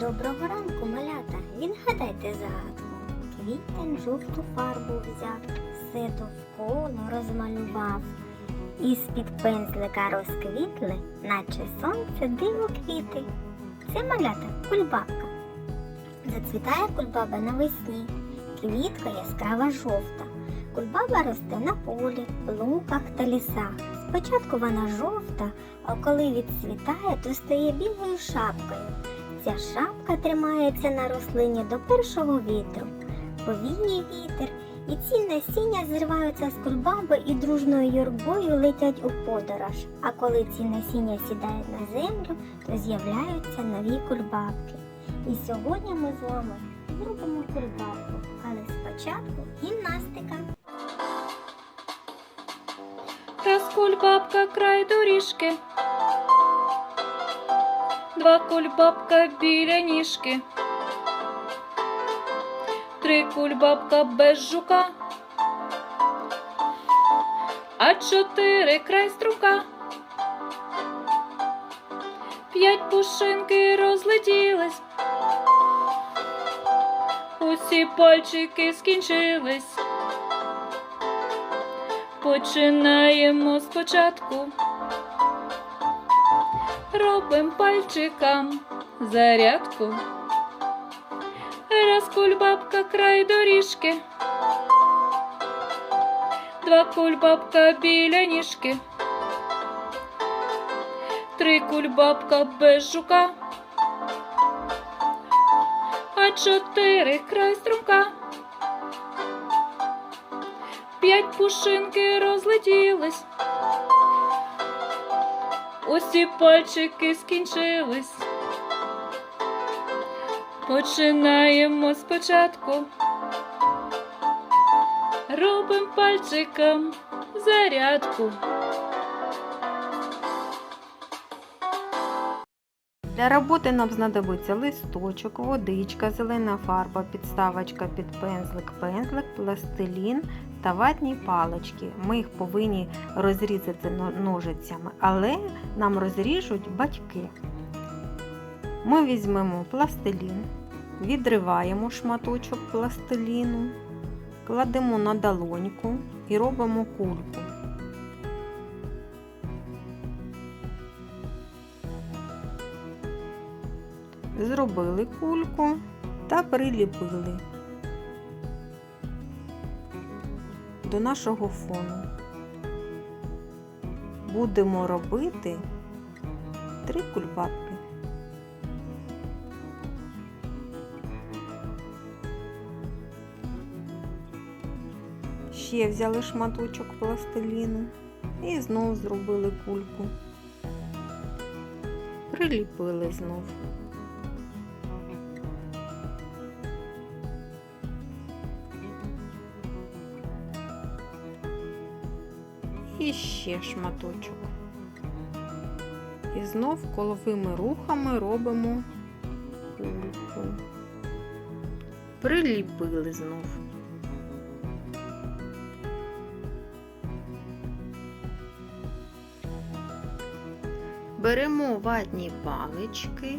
Доброго ранку, малята. Відгадайте загадку. Квітень жовту фарбу взяв, все довкола розмалював. Із-під пензлика розквітли, наче сонце диво квіти. Це малята кульбабка. Зацвітає кульбаба навесні, квітка яскрава жовта. Кульбаба росте на полі, луках та лісах. Спочатку вона жовта, а коли відцвітає, то стає білою шапкою. Ця шапка тримається на рослині до першого вітру. Повіє вітер, і ці насіння зриваються з кульбаби і дружною юрбою летять у подорож. А коли ці насіння сідають на землю, то з'являються нові кульбабки. І сьогодні ми з вами зробимо кульбабку, але спочатку гімнастика. Раз кульбабка край доріжки, два кульбабка біля ніжки, три кульбабка без жука, а чотири край струка. П'ять пушинки розлетілись, усі пальчики скінчились. Починаємо спочатку. Робим пальчикам зарядку. Раз кульбабка край доріжки. Два кульбабка біля ніжки. Три кульбабка без жука. А чотири край струмка. П'ять пушинки розлетілись. Усі пальчики скінчились. Починаємо спочатку. Робим пальчикам зарядку. Для роботи нам знадобиться листочок, водичка, зелена фарба, підставочка під пензлик, пензлик, пластилін та ватні палички. Ми їх повинні розрізати ножицями, але нам розріжуть батьки. Ми візьмемо пластилін, відриваємо шматочок пластиліну, кладемо на долоньку і робимо кульку. Зробили кульку та приліпили до нашого фону. Будемо робити три кульбабки. Ще взяли шматочок пластиліну і знов зробили кульку. Приліпили знов. І ще шматочок. І знов коловими рухами робимо кульку. Приліпили знов. Беремо ватні палички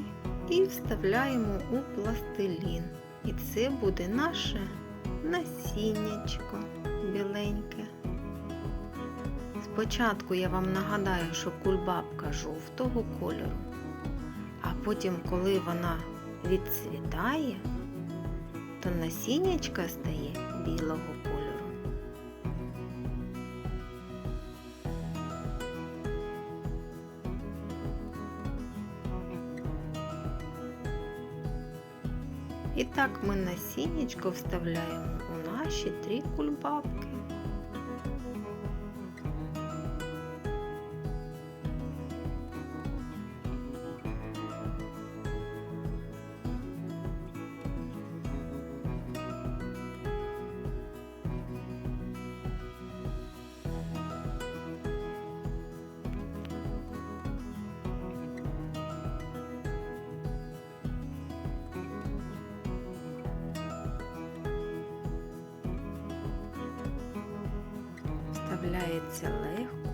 і вставляємо у пластилін. І це буде наше насіннячко біленьке. Спочатку я вам нагадаю, що кульбабка жовтого кольору, а потім, коли вона відцвітає, то насіннячка стає білого кольору. І так ми насіннячко вставляємо у наші три кульбабки. розслабляється легко.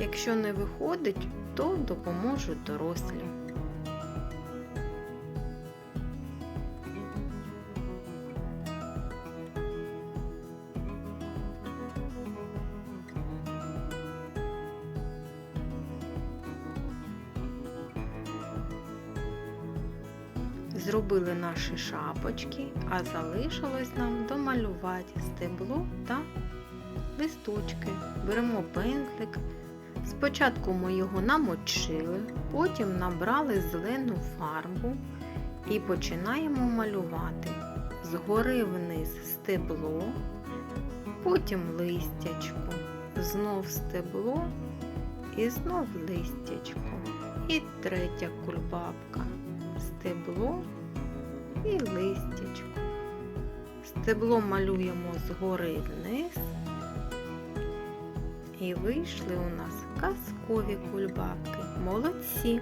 Якщо не виходить, то допоможуть дорослі. Зробили наші шапочки, а залишилось нам домалювати стебло та листочки. Беремо пензлик. Спочатку ми його намочили, потім набрали зелену фарбу і починаємо малювати. Згори вниз стебло, потім листячко, знов стебло і знов листячко. І третя кульбабка. Стебло і листячко. Стебло малюємо згори вниз. І вийшли у нас казкові кульбабки. Молодці!